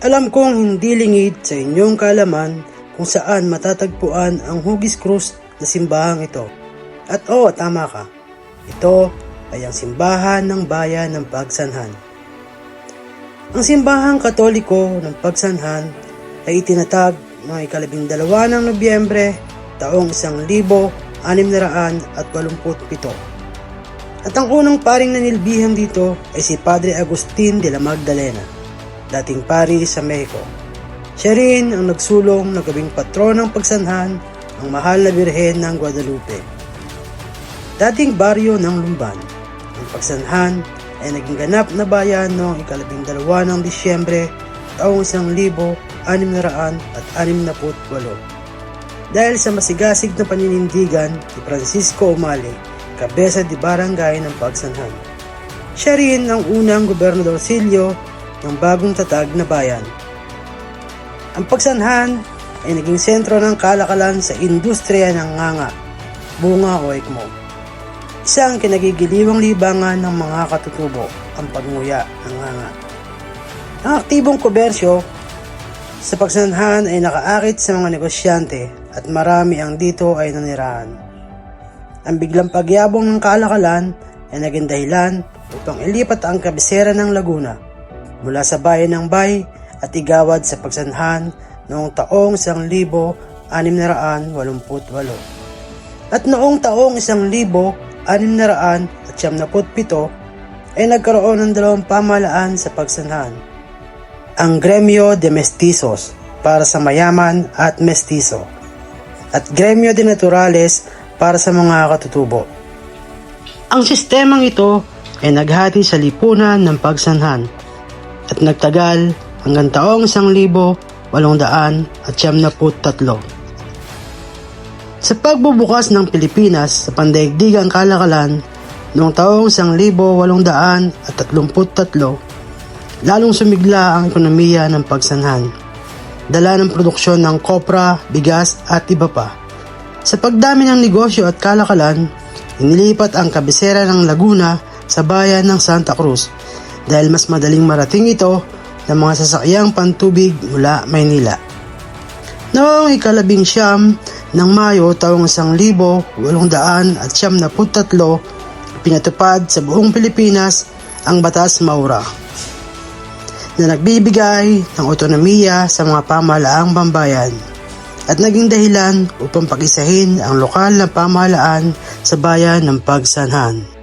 Alam kong hindi lingid sa inyong kalaman kung saan matatagpuan ang Hugis Cruz na simbahang ito. At oo, tama ka. Ito ay ang simbahan ng bayan ng Pagsanhan. Ang simbahang katoliko ng Pagsanhan ay itinatag noong ikalabing dalawa ng Nobyembre taong isang libo anim na raan at walumput-pito. At ang unang paring nanilbihan dito ay si Padre Agustin de la Magdalena, dating pari sa Mexico. Siya rin ang nagsulong na gawing patron ng pagsanhan ang mahal na Birhen ng Guadalupe. Dating baryo ng Lumban, ang pagsanhan ay naging ganap na bayan noong ikalabing dalawa ng Disyembre taong isang libo anim na raan at anim na put walo. Dahil sa masigasig na paninindigan ni Francisco Umali, kabesa di barangay ng Pagsanhan. Siya rin ang unang gobernador Silio ng bagong tatag na bayan. Ang Pagsanhan ay naging sentro ng kalakalan sa industriya ng nganga, bunga o ikmo. Isang kinagigiliwang libangan ng mga katutubo ang pagnguya ng nganga. Ang aktibong komersyo sa pagsanhan ay nakaakit sa mga negosyante at marami ang dito ay nanirahan. Ang biglang pagyabong ng kalakalan ay naging dahilan upang ilipat ang kabisera ng Laguna mula sa bayan ng Bay at igawad sa pagsanhan noong taong 1688. At noong taong 1687 ay nagkaroon ng dalawang pamalaan sa pagsanhan. Ang Gremio de Mestizos para sa mayaman at mestizo at Gremio de Naturales para sa mga katutubo. Ang sistemang ito ay naghati sa lipunan ng pagsanhan at nagtagal hanggang taong 1883. Sa pagbubukas ng Pilipinas sa pandaigdigang kalakalan noong taong 1833, lalong sumigla ang ekonomiya ng pagsanhan. Dala ng produksyon ng kopra, bigas at iba pa. Sa pagdami ng negosyo at kalakalan, inilipat ang kabisera ng Laguna sa bayan ng Santa Cruz dahil mas madaling marating ito ng mga sasakyang pantubig mula Maynila. Noong ikalabing siyam ng Mayo taong 1883, pinatupad sa buong Pilipinas ang Batas Maura na nagbibigay ng otonomiya sa mga pamahalaang pambayan at naging dahilan upang pagisahin ang lokal na pamahalaan sa bayan ng Pagsanhan.